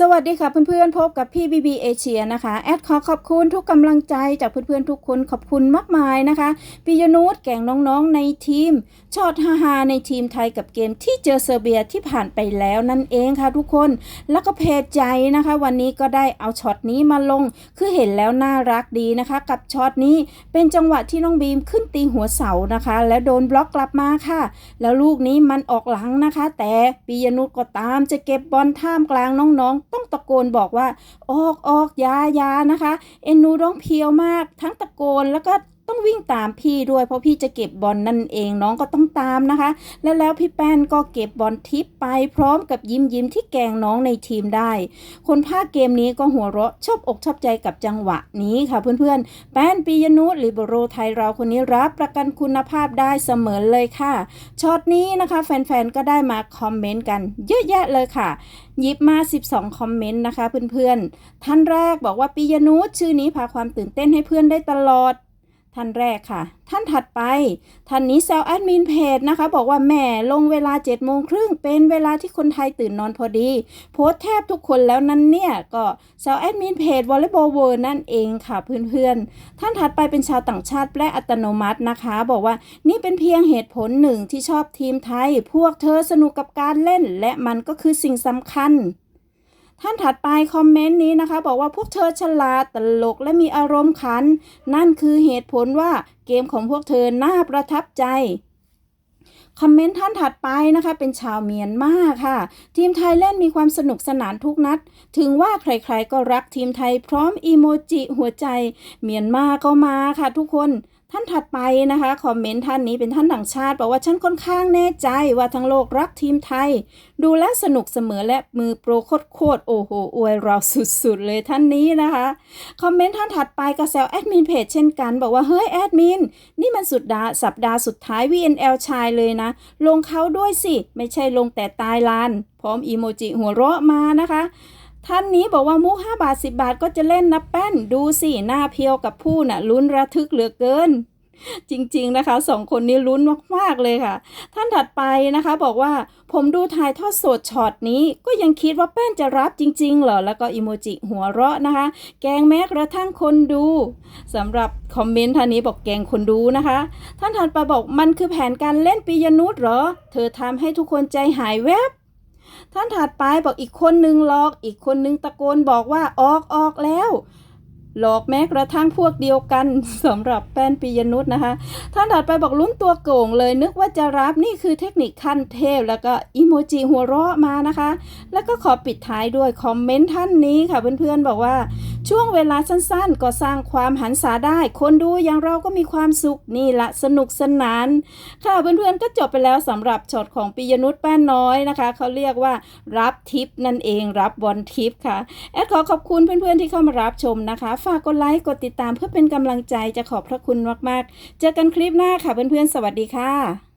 สวัสดีค่ะเพื่อนๆพบกับพี่บีบีเอเชียนะคะแอดขอขอบคุณทุกกำลังใจจากเพื่อนๆทุกคนขอบคุณมากมายนะคะปิยนุชแก่งน้องๆในทีมช็อตฮาฮาในทีมไทยกับเกมที่เจอเซอร์เบียที่ผ่านไปแล้วนั่นเองค่ะทุกคนแล้วก็เพจใจนะคะ วันนี้ก็ได้เอาช็อตนี้มาลง คือเห็นแล้วน่ารักดีนะคะ กับช็อตนี้เป็นจังหวะที่น้องบีมขึ้นตีหัวเสานะคะ แล้วโดนบล็อกกลับมาค่ะ แล้วลูกนี้มันออกหลังนะคะ แต่ปิยนุชก็ตามจะเก็บบอลท่ามกลางน้องๆต้องตะโกนบอกว่า ออกออกยายานะคะ เอ็นนูร้องเพียวมาก ทั้งตะโกนแล้วก็ ต้องวิ่งตามพี่ด้วยเพราะพี่จะเก็บบอลนั่นเองน้องก็ต้องตามนะคะ แล้วแล้วพี่แป้นก็เก็บบอลทิปไปพร้อมกับยิ้มยิ้มที่แกงน้องในทีมได้ คนภาคเกมนี้ก็หัวเราะชอบอกชอบใจกับจังหวะนี้ค่ะเพื่อนๆ แป้นปียนุชลิเบโรไทยเราคนนี้รับประกันคุณภาพได้เสมอเลยค่ะช็อตนี้นะคะ แฟนๆ ก็ได้มาคอมเมนต์กันเยอะแยะเลยค่ะยิบมา 12 คอมเมนต์นะคะเพื่อนๆ ท่านแรกบอกว่าปียนุชชื่อนี้พาความตื่นเต้นให้เพื่อนได้ตลอด ท่านแรกค่ะ ท่านถัดไป ท่านนี้แซวแอดมินเพจนะคะ บอกว่าแหม่ลงเวลา7จ็ดโมงครึ่งเป็นเวลาที่คนไทยตื่นนอนพอดี โพสแทบทุกคนแล้วนั้นเนี่ย ก็แซวแอดมินเพจวอลเลย์บอลเวิร์นั่นเองค่ะเพื่อนๆ ท่านถัดไปเป็นชาวต่างชาติแปลอัตโนมัตินะคะ บอกว่านี่เป็นเพียงเหตุผลหนึ่งที่ชอบทีมไทย พวกเธอสนุกกับการเล่น และมันก็คือสิ่งสำคัญ ท่านถัดไปคอมเมนต์นี้นะคะ บอกว่าพวกเธอฉลาดตลกและมีอารมณ์ขัน นั่นคือเหตุผลว่าเกมของพวกเธอน่าประทับใจคอมเมนต์ท่านถัดไปนะคะ เป็นชาวเมียนมาค่ะ ทีมไทยเล่นมีความสนุกสนานทุกนัด ถึงว่าใครๆก็รักทีมไทยพร้อมอีโมจิหัวใจ เมียนมาก็มาค่ะทุกคน ท่านถัดไปนะคะคอมเมนต์ท่านนี้เป็นท่านต่างชาติบอกว่าฉันค่อนข้างแน่ใจว่าทั้งโลกรักทีมไทย ดูแลสนุกเสมอและมือโปรโคตรๆโอ้โหอวยเราสุดๆเลยท่านนี้นะคะคอมเมนต์ท่านถัดไปก็แซวแอดมินเพจเช่นกันบอกว่าเฮ้ยแอดมินนี่มันสุดดาสัปดาห์สุดท้าย VNL ชายเลยนะ ลงเขาด้วยสิ ไม่ใช่ลงแต่ตายลาน พร้อมอีโมจิหัวเราะมานะคะท่านนี้บอกว่ามุก5บาท 10 บาทก็จะเล่นนะแป้น ดูสิ หน้าเพียวกับผู้น่ะลุ้นระทึกเหลือเกิน จริงๆนะคะสองคนนี้ลุ้นมากๆเลยค่ะ ท่านถัดไปนะคะ บอกว่าผมดูถ่ายทอดสดช็อตนี้ ก็ยังคิดว่าแป้นจะรับจริง ๆ เหรอ แล้วก็อีโมจิหัวเราะนะคะ แกงแม้กระทั่งคนดูสำหรับคอมเมนต์ท่านนี้บอกแกงคนดูนะคะ ท่านถัดไปบอกมันคือแผนการเล่นปียนุษย์เหรอ เธอทำให้ทุกคนใจหายแวบท่านถัดไปบอกอีกคนนึงลอก อีกคนนึงตะโกนบอกว่าออกออกแล้ว หลอกแม้กระทั่งพวกเดียวกันสำหรับแป้นปียนุษย์นะคะ ท่านถัดไปบอกลุ้นตัวโก่งเลยนึกว่าจะรับนี่คือเทคนิคขั้นเทพ แล้วก็อีโมจิหัวเราะมานะคะ แล้วก็ขอปิดท้ายด้วยคอมเมนต์ท่านนี้ค่ะเพื่อนๆบอกว่า ช่วงเวลาสั้นๆ ก็สร้างความหันษาได้ คนดูอย่างเราก็มีความสุขนี่ละสนุกสนาน ค่ะเพื่อนๆก็จบไปแล้วสำหรับช็อตของปิยนุษย์แป้นน้อยนะคะ เขาเรียกว่ารับทิปนั่นเองรับบอลทิปค่ะ แอดขอขอบคุณเพื่อนๆที่เข้ามารับชมนะคะ ฝากกดไลค์กดติดตามเพื่อเป็นกำลังใจจะขอบพระคุณมากๆ เจอกันคลิปหน้าค่ะเพื่อนๆสวัสดีค่ะ